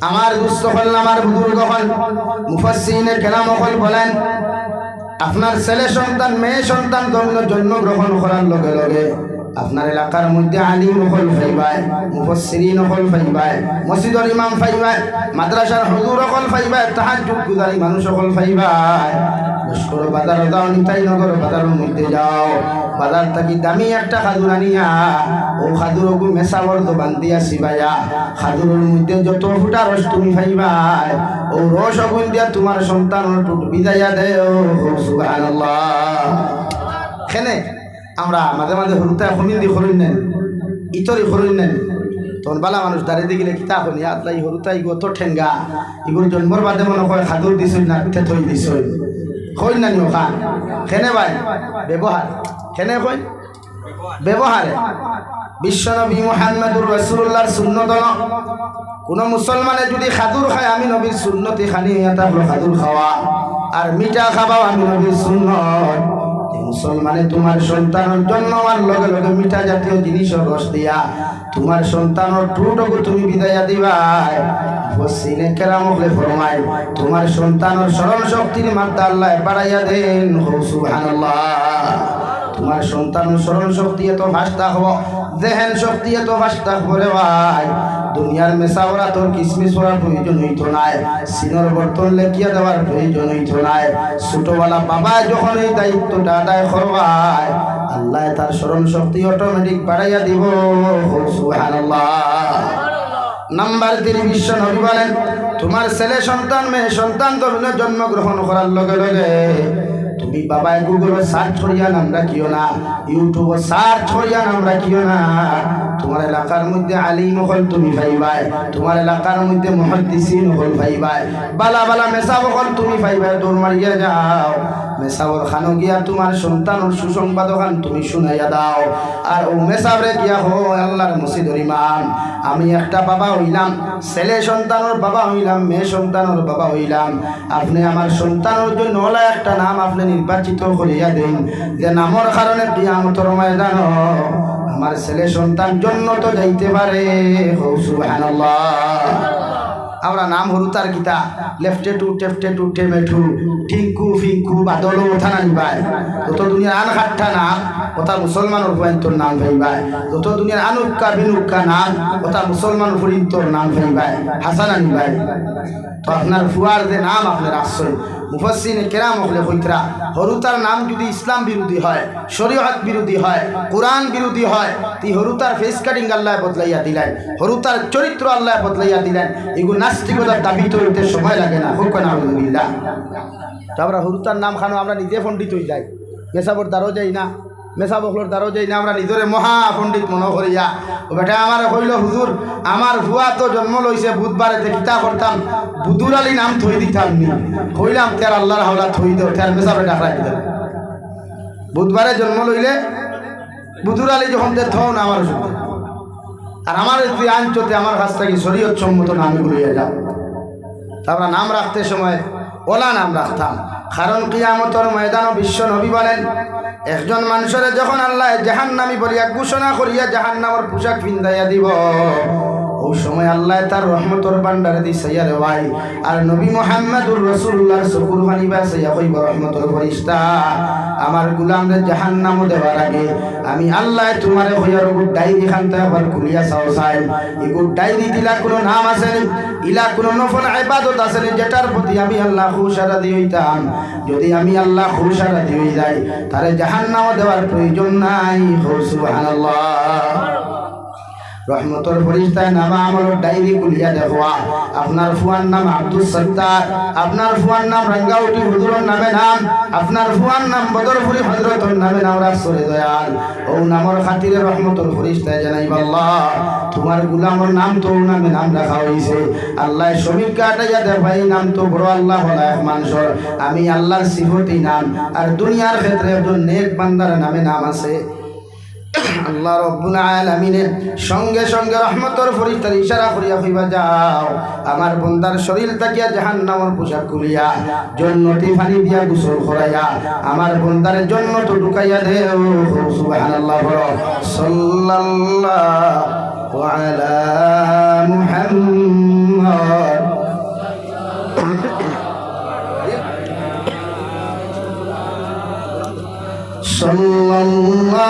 আমার দুস্থ হল আমার বুজুর্গ হল খেলা মহল হল বলেন, আপনার ছেলে সন্তান, মেয়ে সন্তান জন্ম জন্মগ্রহণ করার লগে লগে আপনার এলাকার মধ্যে আলিম হল ফাইবাই মুফসসিরিন হল ফাইবাই মসজিদর ইমাম ফাইবাই মাদ্রাসার হজুর হল ফাইবাই যুগ গুজারি মানুষ হল ফাইবাই বাজারের মধ্যে যাও। বাজার থাকি দামি একটা খাদুর আনিয়া, ও খাদুর গু মেসাবর তো বান্ধিয়া সিবাইয়া খাদুরের মধ্যে যত ফুটা রস তুমি ফাইবাই ও রস অগুন দিয়া তোমার সন্তান টুট বিদায়া দেও, সুবহানাল্লাহ। খেনে, আমরা মাঝে মাঝে হরুতায় হমিন্দি হরুন নেন, ইতরি হরুন নেন। তখন বালা মানুষ দাঁড়িয়ে দেখিলে কিতা হনি আতলাই হরুতাই গত ঠেঙ্গা। ইগুর জন্মর বাদে মনে হয় খাদুর দিছই না থই দিছই। হই না নিও খান খেনে ভাই? ব্যবহার খেনে কই ব্যবহারে বিশ্বনবী মোহাম্মদুর রসুল্লাহর সুন্নত কোনো মুসলমানে যদি খাদুর খায়, আমি নবীর সুন্নতি খানি এটা হলো খাদুর খাওয়া আর মিঠা খাবাও আমি নবীর শূন্য মুসলমানে তোমার সন্তানের জন্য আমার লগে লগে মিঠা জাতীয় জিনিস রস দিয়া। তোমার সন্তানের টুটকু তুমি বিদায়া দিবাই। তোমার সন্তানের স্মরণ শক্তির মাত্রা আল্লাহ বাড়াইয়া দেন। তোমার সন্তান স্মরণ শক্তি এত ভাস্তা হব দেহেন শক্তি এত ভাসতা হবরে ভাই, দুনিয়ার মেসাওরা তোর কিসমিস হওয়ার প্রয়োজন হইতো নাই। সিনর বর্তন লেখিয়া দেওয়ার প্রয়োজন হইতো নাই। ছোটবেলা বাবা যখন এই দায়িত্বটা আদায় করবাই, আল্লাহ তার স্মরণ শক্তি অটোমেটিক বাড়াইয়া দিব। নাম্বার তিন বিশ্ব নবী বলেন, তোমার ছেলে সন্তান, মেয়ে সন্তান জন্মগ্রহণ করার লগে লগে তুমি বাবা গুগলে সার্চ করিয়া নাম রাখিও না, ইউটিউবে সার্চ করিয়া নাম রাখিও না। তোমার এলাকার মধ্যে আলিম হল তুমি পাইবাই, তোমার এলাকার মধ্যে মহাদ্দিসিন হল পাইবাই। বালা বালা মেসা হল তুমি পাইবাই, দৌড় মারিয়া যাও। মেসাবর খানো গিয়া তোমার সন্তানের সুসংবাদ খান তুমি শুনাইয়া দাও। আর ও মেসাবরে গিয়া হো আল্লাহর মসজিদর ইমাম। আমি একটা বাবা হইলাম, ছেলে সন্তানের বাবা হইলাম, মেয়ে সন্তানের বাবা হইলাম। আপনি আমার সন্তানের জন্য ওলা একটা নাম আপনি নির্বাচিত করিয়া দিন। যে নামর কারণে কিয়ামতর ময়দান আমার ছেলে সন্তান জন্য তো যাইতে পারে। হৌ, সুবহানাল্লাহ। আমরা নাম হরুতার গীতা লেফটে টু টেফটে টু টেমে টু টিঙ্কু ফিঙ্কু বাদল ওঠা না নিবাই তো দুনিয়ার আন খাট্টা নাম ওটা মুসলমানের ভয়ন্তর নাম ভাইবাই যত দুনিয়ার আনুক্কা বিনুক্কা নাম ওটা মুসলমান ভরিন্তর নাম ভাইবাই হাসানা নিবাই তো আপনার ফুয়ার যে নাম আপনার আশ্রয় মুফাসিনে কেরাম হলে হইতরা হরুতার নাম যদি ইসলাম বিরোধী হয় শরীয়ত বিরোধী হয় কোরআন বিরোধী হয়, তি হরুতার ফেস কাটিং আল্লাহ বদলাইয়া দিলেন। হরুতার চরিত্র আল্লাহ বদলাইয়া দিলেন। এগুলো নাস্তিকতার দাবি তৈরিতে সময় লাগে না, হোক না, আলহামদুলিল্লাহ। আমরা হরুতার নাম খানো আমরা নিজে পণ্ডিত হয়ে যাই। মেসাবর দ্বারও যাই না। মেসা বকলোর দ্বারও যাই না, আমরা নিজরে মহাপণ্ডিত মনে করিয়া বেটা আমার কইল, হুজুর, আমার ভুয়া তো জন্ম লইছে বুধবারে কিতা করতাম? বুধুর আলী নাম থই দিতাম নি। কইলাম, তের আল্লাহর হাওলা থই দেও তের মেসাবে ডাকরাই দিতাম বুধবারে জন্ম লইলে, বুধুর আলী যখন তে থও না আমার আর আমার তুই আনচতে আমার কাছ থেকে শরীয়ত সম্মত নামগুলো যাও তারপর নাম রাখতে সময় ওলা নাম রাখতাম কারণ কিয়ামতর ময়দান বিশ্ব নবী বলেন, একজন মানুষের যখন আল্লাহ জাহান নামি বলিয়া ঘোষণা করিয়া জাহান নামর পোশাক পিন্দাইয়া দিব ওই সময় আল্লাহ তার রহমতর ভান্ডারে দি সাইয়া রে ভাই। আর নবী মোহাম্মদুর রসুল্লাহর চকুর পানি বা সাইয়া কইব, রহমতর ফরিস্তা। আমার গুলামরে জাহান নামও দেওয়ার আগে আমি আল্লাহ তোমারে হইয়ার গুড ডায়েরি খানতে আবার খুলিয়া চাও চাই এই গুড ডায়েরি দিলা কোনো নাম আছে ইলা কোনো নফল ইবাদত আছে যেটার প্রতি আমি আল্লাহ খুশারা দিইতাম যদি আমি আল্লাহ খুশারা দিই যাই তাহলে জাহান নামও দেওয়ার প্রয়োজন নাই। হো, সুবহানাল্লাহ। রহমতর ফরিস্তায় নামা আমার ডায়েরি খুলিয়া দেখোয়া আপনার ফুয়ার নাম আব্দুল সত্তার, আপনার ফুয়ার নাম রাঙ্গাউটি হুজুরের নামে নাম, আপনার ফুয়ার নাম বদরপুরি হজরতর নামে নাম রাসরে দয়াল। ও নামর খাতিরে রহমতর ফরিস্তায় জানাই আল্লাহ, তোমার গুলামর নাম তো নামে নাম রাখা হয়েছে আল্লাহ শ্রমিক কাটাইয়া দেখাই নাম তো বড় আল্লাহ হলা এক আমি আল্লাহর সিফতি নাম, আর দুনিয়ার ক্ষেত্রে একজন নেক বান্দার নামে নাম আছে। আল্লাহ রব্বুল আলামিনের সঙ্গে সঙ্গে রহমতর ফরিস্তার ইশারা করিয়া হইবা যাও। আমার বন্দার শরীর তাকিয়া জাহান্নামের পোশাক খুলিয়া, জন্নতি পানি দিয়া গোসল করাইয়া, আমার বন্দার জন্য তো ঢুকাইয়া দেও। সুবহানাল্লাহ বড় সাল্লাল্লাহু আলা মুহাম্মদ। সাল্লাল্লাহু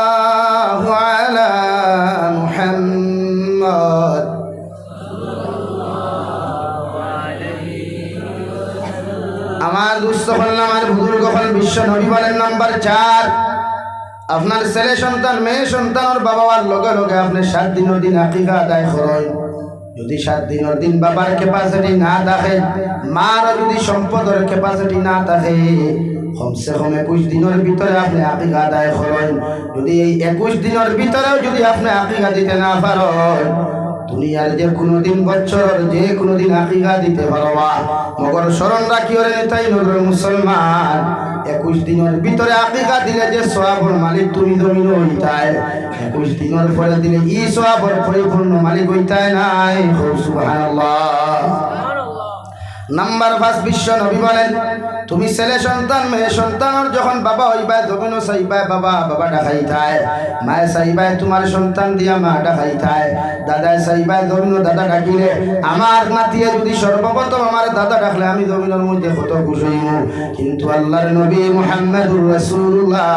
বিশ্ব নবী বলেন নাম্বার চার। আপনার ছেলে সন্তান, মেয়ে সন্তান, ওর বাবা লগে লগে আপনি সাত দিনের দিন আকিকা আদায় করেন। যদি সাত দিনের দিন বাবার ক্যাপাসিটি না থাকে, মার যদি সম্পদের ক্যাপাসিটি না থাকে, কমসে কম একুশ দিনের ভিতরে আপনি আকিকা আদায় করেন। যদি এই একুশ দিনের ভিতরেও যদি আপনি আকিকা দিতে না পারেন, দুনিয়ার যে কোনো দিন বছর, যে কোনো দিন আকিকা দিতে পারবা। মগর স্মরণ রাখি ওরে তাই নগর মুসলমান। একুশ দিনের ভিতরে আকিকা দিলে যে সোয়াবর মালিক তুমি জমিন হইতায় একুশ দিনের পরে দিলে ই সোয়াবর পরিপূর্ণ মালিক হইতায় নাই। সুবহানাল্লাহ। নাম্বার পাঁচ বিশ্ব নবী বলেন তুমি ছেলে সন্তান, মেয়ে সন্তানের যখন বাবা হইবাই জমিনও চাইবাই, বাবা বাবা ডাকাই থায় মায়ে চাইবাই, তোমার সন্তান দিয়া মা ডাকাই থায় দাদায় চাইবাই জমিনও দাদা ডাকিলে। আমার নাতিয়ে যদি সর্বপ্রথম আমার দাদা ডাকলে, আমি জমিনের মধ্যে কত খুশি কিন্তু আল্লাহর নবী মুহাম্মদুর রাসূলুল্লাহ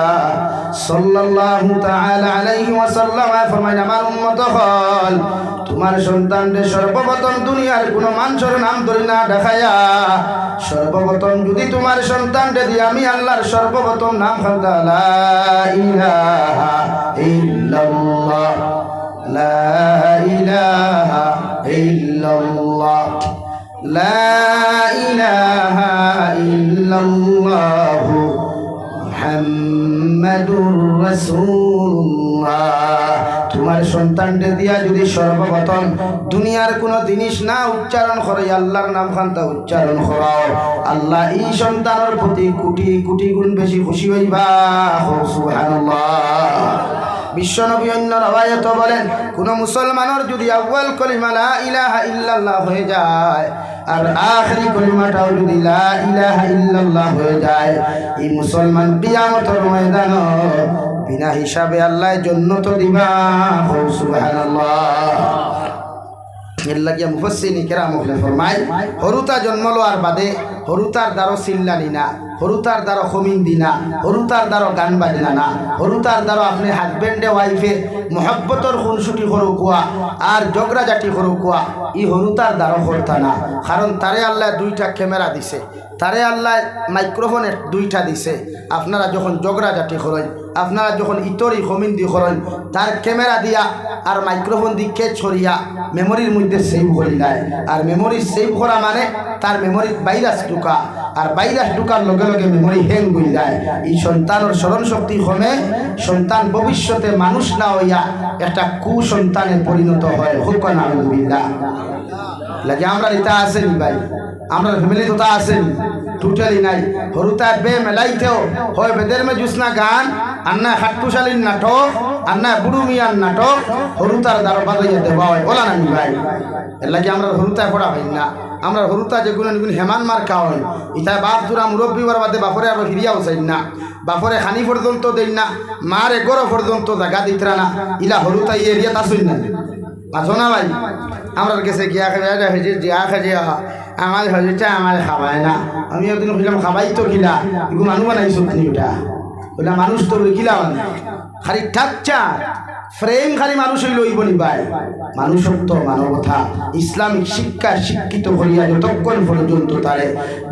সাল্লাল্লাহু তাআলা আলাইহি ওয়াসাল্লাম ফরমায় আমার উম্মত হল তোমার সন্তানদের সর্বপ্রথম দুনিয়ার কোনো মানুষের নাম ধরে না দেখায়া সর্বপ্রথম যদি তোমার সন্তানকে দিয়ে আমি আল্লাহর সর্বপ্রথম নাম খান্দা লা ইলাহা ইল্লাল্লাহ, লা ইলাহা ইল্লাল্লাহ, লা ইলাহা ইল্লাল্লাহ মুহাম্মাদুর রাসূলুল্লাহ। তোমার সন্তানকে দিয়া যদি সর্বপ্রথম দুনিয়ার কোনো জিনিস না উচ্চারণ করে আল্লাহর নাম খান্তা উচ্চারণ করাও আল্লাহ এই সন্তানের প্রতি কোটি কোটি গুণ বেশি খুশি হইবা। বিশ্বনবী অন্য বলেন যদি কলিমা ইলাহা হয়ে যায় যদি লা ইল্লাল্লাহ হয়ে যায় বিনা হিসাবে আল্লাহ জন্নত দিবা। সুবহানাল্লাহ। এর লাগিয়া মুফসিনি কেরাম হলে ফরমাই হরুতা জন্ম লওয়ার বাদে হরুতার দ্বারো চিল্লানি না, হরুতার দ্বারো খমিন দিনা হরুতার দ্বারো গান বাজনা না, হরুতার দ্বারো আপনি হাজবেন্ডে ওয়াইফে মহব্বতর খুনসুটি সরু কোয়া, আর জগরা জাতি সরু কোয়া, ই হরুতার দ্বারো করতা না। কারণ তারে আল্লাহ দুইটা ক্যামেরা দিছে। তারে আল্লাহ মাইক্রোফোনে দুইটা দিছে। আপনারা যখন জাতি করেন, আপনারা যখন ইতরি কমিন্দি করেন, তার ক্যামেরা দিয়া আর মাইক্রোফোন দি কে ছড়িয়া মেমোরির মধ্যে সেভ করি যায় আর মেমোরি সেভ করা মানে তার মেমোরির ভাইরাস ঢুকা। আর ভাইরাস ঢুকার লগে লগে মেমোরি হ্যাং হয়ে যায় এই সন্তানের স্মরণ শক্তি কমে, সন্তান ভবিষ্যতে মানুষ না হইয়া একটা কুসন্তানে পরিণত হয়। হুক না লাগে আমরা এটা আসেনি ভাই। আমরা ফ্যামিলি তো তা আসেনি টোটালি নাই। হরুতা বে মেলাইতেও হয় বেদের মে জুসনা গান আন্না হাটকুশালীর নাটক আন্না বুড়ু মিয়ার নাটক, হরুতার দ্বারা বাজাইয়া দেওয়া হয়। ওলা নানি ভাই। এর লাগে আমরা হরুতায় পড়া হয় না। আমরা হরুতা যে গুণ গুণ হেমান মার খাওয়াই ইতা বাপ দুরা মুরব্বী হওয়ার বাদে বাপরে আবার ফিরিয়াও চাই না। বাপরে হানি পর্যন্ত দেই না। মার এগরো পর্যন্ত জায়গা দিতরা না। ইলা হরুতা এই এরিয়াত আসুন না। আছো না ভাই? আমরা কাছে গিয়া খাবে হয়েছে, জিয়া আহা। আমার হজিরটা আমার খাবায় না। আমি একদিন খুঁজলাম খাবাই তো খিলা। এগুলো মানুষ বানাইছো তুমি ওটা। মানুষ তো খিলা মানে খালি ঠাকচা ফ্রেম খালি মানুষ হইল ইব নিবাই মানুষত্ব, মানবতা, ইসলামিক শিক্ষা শিক্ষিত করিয়া যতক্ষণ পর্যন্ত তারে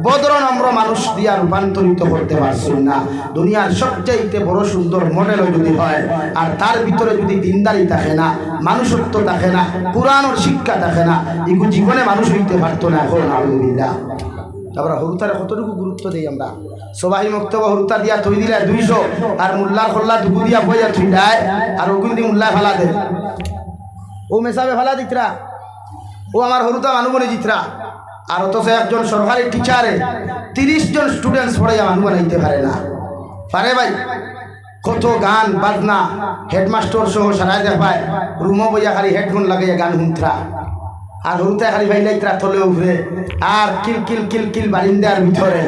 বদর নম্র মানুষ দিয়া রূপান্তরিত করতে পারছেন না। দুনিয়ার সবচাইতে বড় সুন্দর মডেলও যদি হয়, আর তার ভিতরে যদি দিনদারি থাকে না, মানুষত্ব থাকে না পুরানোর শিক্ষা থাকে না এগুলো জীবনে মানুষ হইতে পারতো না এখন, আলহামদুলিল্লাহ। তারপরে হরুতারে কতটুকু গুরুত্ব দিই আমরা? সবাই মক্তব্য হরুতা দিয়া থই দিলে দুইশো, আর মুল্লার খোল্লা দুগু দিয়া বইয়া থুই দেয়, আর ওগুন দি মুল্লায় ফালা দে ও মেসাবে ফালা দিতরা ও আমার হরুতা মানুষ বলে জিতরা আর অথচ একজন সরকারি টিচারে তিরিশ জন স্টুডেন্টস পড়ে মানুষ বানাইতে পারে না। পারে ভাই। কত গান, বাজনা হেডমাস্টার সহ সারাই দেখায়। রুমো বইয়া খালি হেডফোন লাগাইয়া গান শুনতরা আর হরুতে খালি ভাইলাইতরা তলে উঠে আর কিল কিল কিল কিল বারিন্দার ভিতরে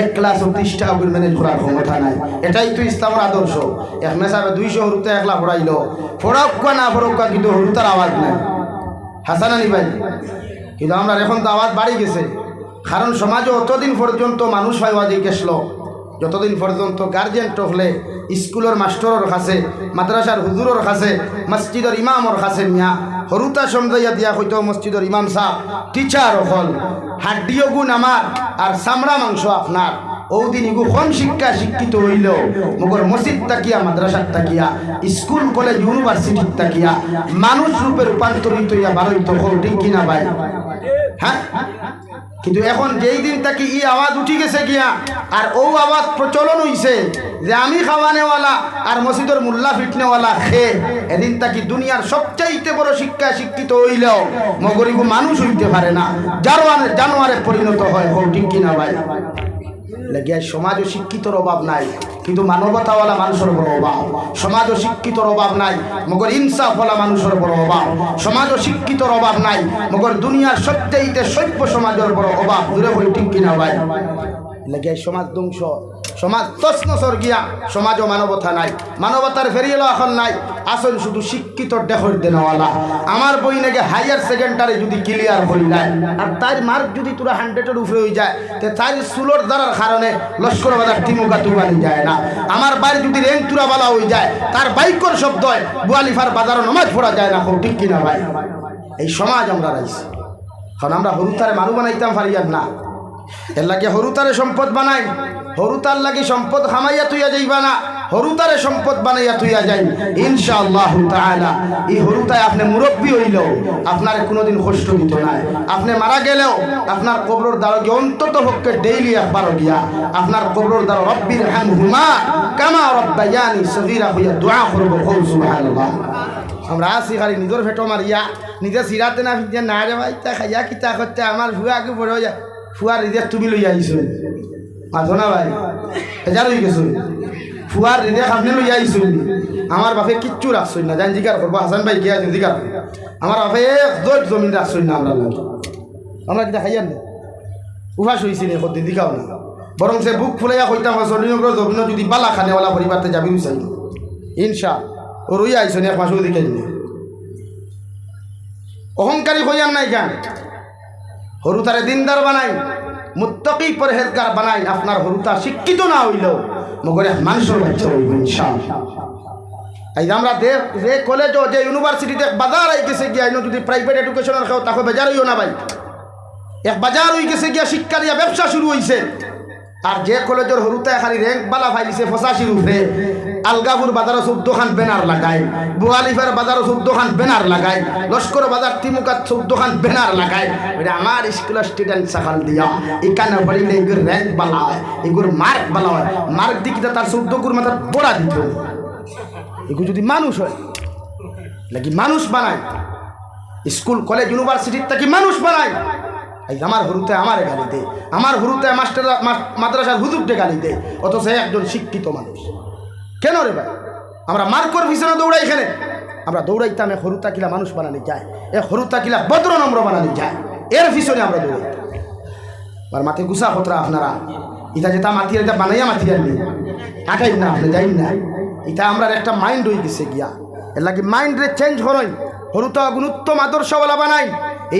এক ক্লাস ত্রিশটা করে ম্যানেজ করার ক্ষমতা নাই। এটাই তো ইসলামের আদর্শ। এক মেসাবে দুইশো হরুতে একলা ফোড়াইল ফোড়াক্কা না ফোড়াক্কা কিন্তু হরুতার আওয়াজ নাই। হাসান আলী ভাই? কিন্তু আমরা এখন তো আওয়াজ বাড়ি গেছে। কারণ সমাজে অতদিন পর্যন্ত মানুষ হয় ওয়াদি গেছিল যতদিন পর্যন্ত গার্জেন টকলে স্কুলের মাস্টরের কাছে মাদ্রাসার হুজুরের কাছে মসজিদের ইমামর কাছে মিয়া হরুতা সমজাইয়া দিয়া হইতো মসজিদের ইমাম সাহ টিচার হল হাড্ডিও গুণ আমার আর চামড়া মাংস আপনার ওদিন ইগু কম শিক্ষা শিক্ষিত হইল মগর মসজিদ তাকিয়া মাদ্রাসার তাকিয়া, স্কুল, কলেজ ইউনিভার্সিটির তাকিয়া মানুষ রূপে রূপান্তরিত হইয়া বারোইত হল, ঠিক কিনা ভাই? হ্যাঁ কিন্তু এখন যেই দিন তাকে ই আওয়াজ উঠি গেছে গিয়া, আর ও আওয়াজ প্রচলন হইছে যে আমি খাওয়ানেওয়ালা আর মসজিদের মোল্লা ফিটনেওয়ালা খে এদিন তাকে দুনিয়ার সবচাইতে বড় শিক্ষা শিক্ষিত হইলেও মগরিব মানুষ হইতে পারে না। জানোয়ারে জানোয়ারে পরিণত হয় ও ঠিক কিনা ভাই? লেগে সমাজ ও শিক্ষিতর অভাব নাই। কিন্তু মানবতাওয়ালা মানুষের বড় অভাব। সমাজ ও শিক্ষিতর অভাব নাই, মগর ইনসাফওয়ালা মানুষের বড় অভাব। সমাজ ও শিক্ষিতর অভাব নাই, মগর দুনিয়ার সত্যিতে সভ্য সমাজের বড় অভাব। দূরে হই ঠিক কিনা ভাই? লেগে সমাজ ধ্বংস। সমাজ তসনসর গিয়া সমাজ ও মানবতা নাই। মানবতার ফেরিয়েল এখন নাই। আসল শুধু শিক্ষিত ডেহর দেনওয়ালা আমার বই নাকি হায়ার সেকেন্ডারি যদি ক্লিয়ার হই নাই আর তার মার্ক যদি তোরা হান্ড্রেডের উপরে হয়ে যায়, তে তার সুলোর দ্বারার কারণে লস্কর বাজার টিমুকা তুবানি যায় না। আমার বাড়ি যদি র্যাঙ্ক তুরা বালা হয়ে যায় তার বাইকর শব্দ হয় বুয়ালিফার বাজারও নমাজ পড়া যায় না ঠিক কিনা ভাই। এই সমাজ আমরা রাইছি। কারণ আমরা হরুতারে মানু বানাইতাম পারিয়ার না। এর লাগে হরুতারে সম্পদ বানাই। হরুতার লাগি সম্পদ খামাইয়া তুইয়া যাইবা না। হরুতারে সম্পদ বানাইয়া তুইয়া যাই। ইনশাআল্লাহ তাআলা, এই হরুতায় আপনি মুরব্বী হইলেও আপনার কোনোদিন কষ্ট দিত না। আপনি মারা গেলেও আপনার কবরের দ্বারা গিয়ে অন্তত পক্ষে ডেইলি একবার গিয়া আপনার কবরের দ্বারা রব্বির হামহুমা কামা রব্বায়ানি সগীরা হইয়া দোয়া করব কল সুবহানাল্লাহ। আমরা আসি খালি নিজের ভেটো মারিয়া, নিজে সিরাতে না ফিরতে না রে ভাই, তা খাইয়া কিতা করতে? আমার ভুয়া আগে বড় হইয়া ফুয়ার রিজেক তুমি লই আইছো। মাথো না ভাই, হেজার হয়ে গেছো। ফুয়ার রিজেক আপনি লই আইছো। আমার বাপে কিচ্ছু রাখছই না জান জিকার করব। হাসান ভাই গিয়া জিকার করব। আমার বাপে এক জোট জমিন রাখছই না আমরা আমরা কিতা খাইয়ার না? উহাস হয়েছি নে কদিন দিকাও না বরং সে বুক ফুলাইয়া কইতাম সলিনগ্র জমিন যদি বালা খানেওয়ালা পরিবারতে যাবি চাই ইনশা, ও রই আইসো এক মাসও দিকে অহংকারী হইয়ার নাই কেন? হরু তারে দিনদার বানাই, মুত্তকি পরহেজগার বানাই, আপনার হরুতা শিক্ষিত না হইলেও মগরে মানুষের বাচ্চা হইব এই আমরা দেখ যে কলেজ যে ইউনিভার্সিটিতে বাজার আই গেছে গিয়া যদি প্রাইভেট এডুকেশনের খাও, তাকে বেজার হইও না ভাই। এক বাজার হয়ে গেছে গিয়া শিক্ষা দিয়া ব্যবসা শুরু হয়েছে আর যে কলেজের হরুতে খালি র্যাঙ্ক বালা ফাইলিছে পঁচাশির উপরে আলগাপুর বাজারও খান ব্যানার লাগায় বুয়ালিফার বাজারও খান ব্যানার লাগায় লস্কর বাজার তিমুকাত চৌদ্দ খান ব্যানার লাগায় এটা আমার স্কুলের স্টুডেন্ট সাকাল দিয়া এখানে পড়িলে এগুর র্যাঙ্ক বালা হয় এগুর মার্ক বালা হয়। মার্ক দিকে তার চৌদ্দ গুর মাথার বড়া দিত এগুলো যদি মানুষ হয় নাকি মানুষ বানায়, স্কুল, কলেজ ইউনিভার্সিটির থেকে মানুষ বানায়। এই আমার হরুতে আমারে গালি দে। আমার হরুতে মাস্টার মাদ্রাসার হুজুরটে গালি দে। অথচ একজন শিক্ষিত মানুষ। কেন রে ভাই? আমরা মার্কর পিছনে দৌড়াই এখানে। আমরা দৌড়াইতাম, এ হরুতা কিলা মানুষ বানানি যায়। এ হরুতা কিলা ভদ্র নম্র বানানি যায়। এর পিছনে আমরা দৌড়াইতাম। আর মাথে গুসা হতরা আপনারা। ইটা যেটা মাতি এটা বানাইয়া মাতি আনলি আটাই না, আপনি যাই না। এটা আমরা একটা মাইন্ড হয়ে গেছে গিয়া। এর লাগে মাইন্ডে চেঞ্জ করই হরুতা গুণোত্তম আদর্শওয়ালা বানাই।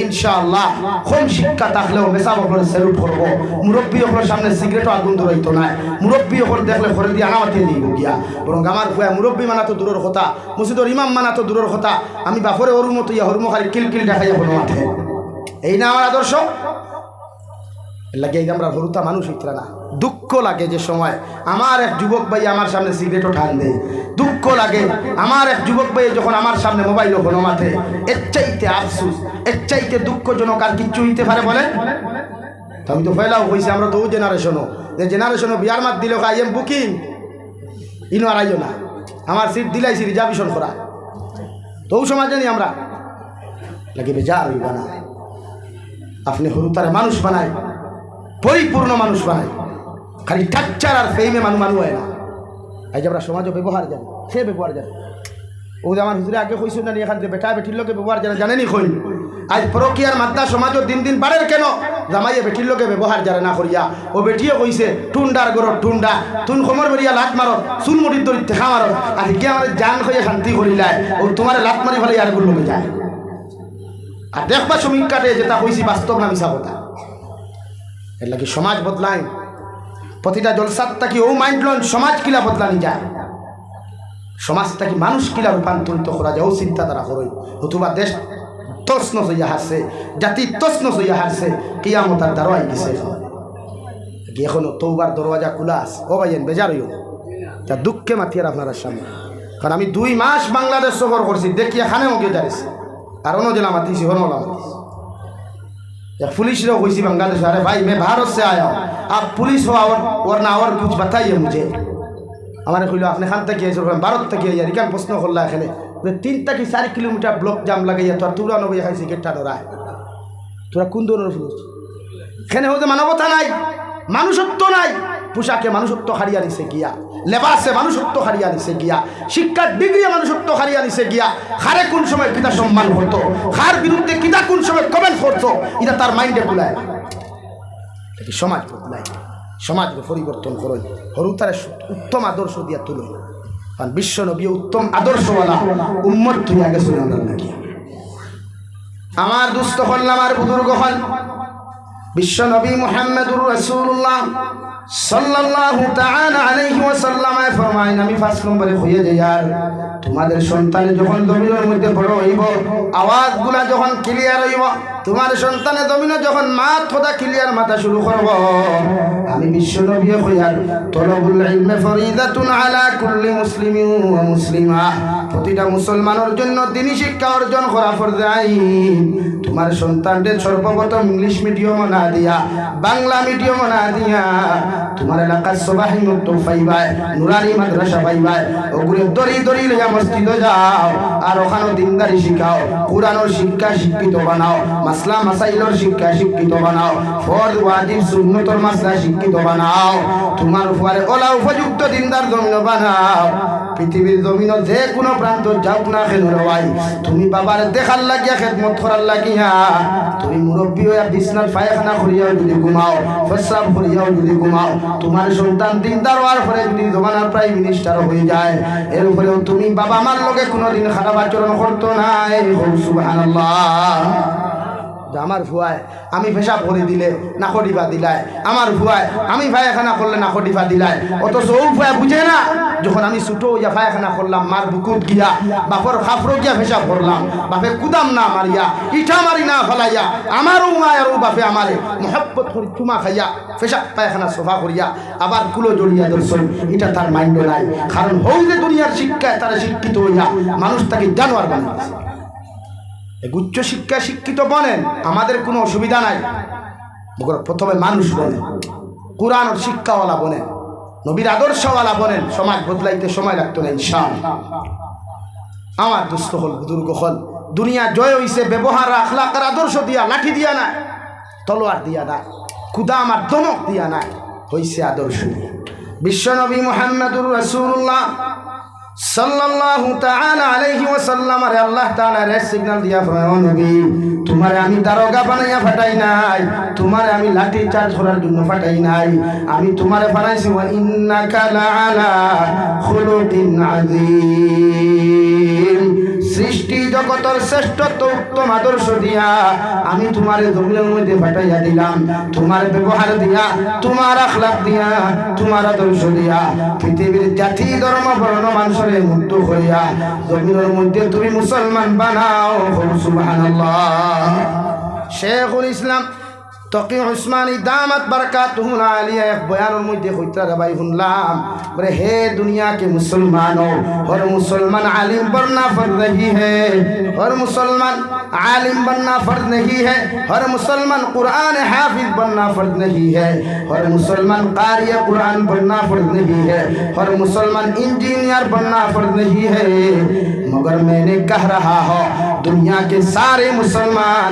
ইনশাআল্লাহ কম শিক্ষা থাকলেও মেসাব ওপরে স্যালুট করব মুরব্বী ওপরের সামনে সিগারেটও আগুন ধরাইতো না। মুরব্বী ওপর দেখলে ঘরে দিয়ে আনামাতে দিব গিয়া। বরং আমার ভুয়া মুরব্বী মানা তো দূরের কথা, মসজিদর ইমাম মানা তো দূরের কথা। আমি বাপরে ওর মতো ইয়া হরমো খালি কিল দেখাইয়া কোনো মাঠে। এই না আমার আদর্শ? লাগে এই আমরা হরুতা মানুষ হইতরা না। দুঃখ লাগে যে সময় আমার এক যুবক ভাই আমার সামনে সিগারেটও ঠান দেয়। দুঃখ লাগে আমার এক যুবক ভাই যখন আমার সামনে মোবাইল ওখানে মাঠে। এর চাইতে আফসুস, এর চাইতে দুঃখজনক আর কিচ্ছু হইতে পারে বলে আমি তো ফেলাও হয়েছি আমরা তো ও জেনারেশনও যে জেনারেশনও বিয়ার মাত দিলে আই এম বুকিং। ইনো আর আইও না। আমার সিট দিলাইছি রিজার্ভেশন করা। তো ও সমাজ জানি আমরা। লাগে বেজার হইবা না। আপনি হরুতারে মানুষ বানায়। পরিপূর্ণ মানুষ বানায় খালি টাচ্চার আর ফেইমে মানুষ মানুষ হয় না। আজ আমরা সমাজও ব্যবহার জানি, সে ব্যবহার জানে। ও যে আমার হুজুরে আগে কইছিল না এখান থেকে বেটা বেটির লোকে ব্যবহার জানে, জানেনি কই? আজ পরকিয়ার মাত্রা সমাজও দিন দিন বাড়ের কেন? জামাইয়ে বেটির লোকে ব্যবহার জানে না করিয়া। ও বেটিয়ে কইছে, টুন্ডার গরর টুন্ডা। তুন খমর বেরিয়া লাত মারো চুল মুড়ির দড়ি দেখা মারো আর কি আমার জান হয়ে শান্তি করিলাই ও তোমার লাত মারি ফেলে আরগুলো যায় আর দেখবা সমীক্ষাতে যেটা কইছি বাস্তব না মিশা কথা। এর লাগে সমাজ বদলায়। প্রতিটা জলসাত থাকি ও মাইন্ড লন সমাজ কিলা বদলানি যায়। সমাজটাকে মানুষ কিলা রূপান্তরিত করা যায়? ও চিন্তা তারা করই নতুবা দেশ তসন হইয়া হারছে, জাতি তসন হইয়া হারছে, কিয়ামতার দ্বারা আই গেছে এখনও তৌবার দরওয়াজা খোলা আছে? ও ভাইয়েন, বেজার হইও। তা দুঃখে মাতিয়ার আপনার সামনে। কারণ আমি দুই মাস বাংলাদেশ সফর করছি দেখি এখানে ওকে যাইছি কারণও জেলা মাতিছি হরমলা মাতিছি एक पुलिस ने हुई बांग्लादेश अरे भाई मैं भारत से आया हूँ आप पुलिस हो और वरना और कुछ बताइए मुझे আমার কইল আপনি খান থেকে এসে ভারত থেকে ইয়ার ইকান প্রশ্ন করলা এখানে বলে তিন থেকে চার কিলোমিটার ব্লক জাম লাগাইয়া তোর তুরা নবই খাইছি গেটটা ধরায় তোরা কোন ধরনের পুলিশ এখানে হতে মানবতা নাই মানুষত্ব নাই পোশাকে মানুষত্ব হারিয়ে নিছে গিয়া লেবাসে মানুষত্ব হারিয়া নিছে গিয়া, শিক্ষার ডিগ্রি মানুষত্ব হারিয়ে নিছে গিয়া, হারে কোন সময় কিতা সম্মান করতো, হার বিরুদ্ধে কিতা কোন সময় কমেন্ট করতো, এটা তার মাইন্ডে বুলায় সমাজ বদলায় সমাজকে পরিবর্তন করই হরু তার উত্তম আদর্শ দিয়া তুলো কারণ বিশ্ব নবী উত্তম আদর্শওয়ালা উম্মত তুই আগে নাকি। আমার দুস্থ হল আমার বুজুর্গ হল বিশ্ব নবী মোহাম্মদুর রসুল্লাহ সাল্লাল্লাহু তাআলা ফরমাইন আমি পাঁচ নম্বরে হয়ে যাই আর। তোমাদের সন্তান যখন জমিনের মধ্যে বড় হইব, আওয়াজগুলা যখন ক্লিয়ার হইব তোমার সন্তানের জমিনে যখন মাত কথা ক্লিয়ার মাথা শুরু করব, আমি বিশ্ব নবী হইয়ার তলবুল ইলমে ফরিদাতুন আলা কুল্লি ওয়া মুসলিমা। প্রতিটা মুসলমানের জন্য দিনী শিক্ষা অর্জন করা ফরজে আইন। তোমার সন্তানদের সর্বপ্রথম ইংলিশ মিডিয়াম না দিয়া, বাংলা মিডিয়াম না দিয়া, তোমার এলাকার সবাই মুক্ত পাইবাই, নুরানি মাদ্রাসা পাইবাই, ওগুলো দড়ি দড়ি লইয়া মসজিদ যাও, আর ওখানে দিনদারি শিখাও কোরআনের শিক্ষা শিক্ষিত বানাও। মাসলা মাসাইলর শিক্ষা শিক্ষিত বানাও। ফরজ, ওয়াজিব, সুন্নতর মাসলা শিক্ষিত বানাও। তোমার উপরে ওলা উপযুক্ত দিনদার জমিন বানাও। পৃথিবীর জমিন যে কোনো প্রান্ত যাও না কেন রওয়াই তুমি বাবার দেখার লাগিয়া, খেদমত করার লাগিয়া, তুমি মুরব্বী হইয়া বিছনার পায়খানা করিয়াও যদি ঘুমাও, প্রস্রাব করিয়াও যদি ঘুমাও, তোমার সন্তান দিনদার হওয়ার পরে যদি জমানার প্রাইম মিনিস্টার হয়ে যায়, এর উপরেও তুমি বাবা মার লগে কোনোদিন খারাপ আচরণ করতো না এই সুবহানাল্লাহ। যে আমার ভুয়ায়, আমি পেশাব করে দিলে নাকটিফা দিলায়। আমার ভুয়ায়, আমি পায়খানা করলে নাকটিফা দিলায়। অথচ ও ভুয়া বুঝে না, যখন আমি ছুটো ইয়া পায়খানা করলাম, মার বুকুত গিয়া, বাপর খাফরো গিয়া পেশাব করলাম বাপে কুদাম না মারিয়া, ইঠা মারি না ফলাইয়া আমারও মায়ের ও বাপে আমারে মহব্বত করে চুমা খাইয়া, পেশাব পায়খানা সোফা করিয়া, আবার কুলো জড়িয়া দর্শন এটা তার মাইন্ড নাই। কারণ হৌ যে দুনিয়ার শিক্ষায় তারা শিক্ষিত হইয়া, মানুষ তাকে জানোয়ার বানিয়েছে উচ্চ শিক্ষা শিক্ষিত বলেন, আমাদের কোনো অসুবিধা নাই। প্রথমে মানুষ বলেন কোরআন শিক্ষাওয়ালা বলেন, নবীর আদর্শওয়ালা বলেন, সমাজ বদলাইতে সময় লাগতো না ইনশাল আমার দুস্থ হল, বুজুর্গ হল, দুনিয়া জয় হইছে, ব্যবহার আখলাকার আদর্শ দিয়া, লাঠি দিয়া নাই, তলোয়ার দিয়া নাই ক্ষুদা আমার দমক দিয়া নাই, হইছে আদর্শ। বিশ্বনবী মোহাম্মদুর রসুল্লাহ সাল্লাল্লাহু তাআলা আলাইহি ওয়াসাল্লাম আরে আল্লাহ তাআলা রেড সিগন্যাল দিয়া ফরমায় নবী, তোমারে আমি দারোগা বানাইয়া ফাটাই নাই, তোমারে আমি লাঠি চার্জ করার জন্য ফাটাই নাই, আমি তোমারে বানাইছি, ওয়া ইন্নাকা লাআলা খুলুকিন আযীম। সৃষ্টি জগতের শ্রেষ্ঠত্ব উত্তম আদর্শ দিয়া আমি তোমার জমিনের মধ্যে ফাটাইয়া দিলাম। তোমার ব্যবহার দিয়া, তোমার আখলাপ দিয়া, তোমার আদর্শ দিয়া পৃথিবীর জাতি, ধর্ম, বর্ণ, মানুষের মুক্ত হইয়া জমিনের মধ্যে তুমি মুসলমান বানাও। সুবাহ শেখুল ইসলাম তকি উসমানী দামাত বারকাত আলিয়া এক বয়ানের মধ্যে হইতা ভাই শুনলাম বলে হে दुनिया के मुसलमानों और मुसलमान आलिम बनना फर्ज नहीं है और मुसलमान आलिम बनना फर्ज नहीं है हर मुसलमान कुरान हाफिज बनना फर्ज नहीं है हर मुसलमान कारी कुरान बनना फर्ज नहीं है हर मुसलमान इंजीनियर बनना फर्ज नहीं है मगर मैंने कह रहा हो दुनिया के सारे मुसलमान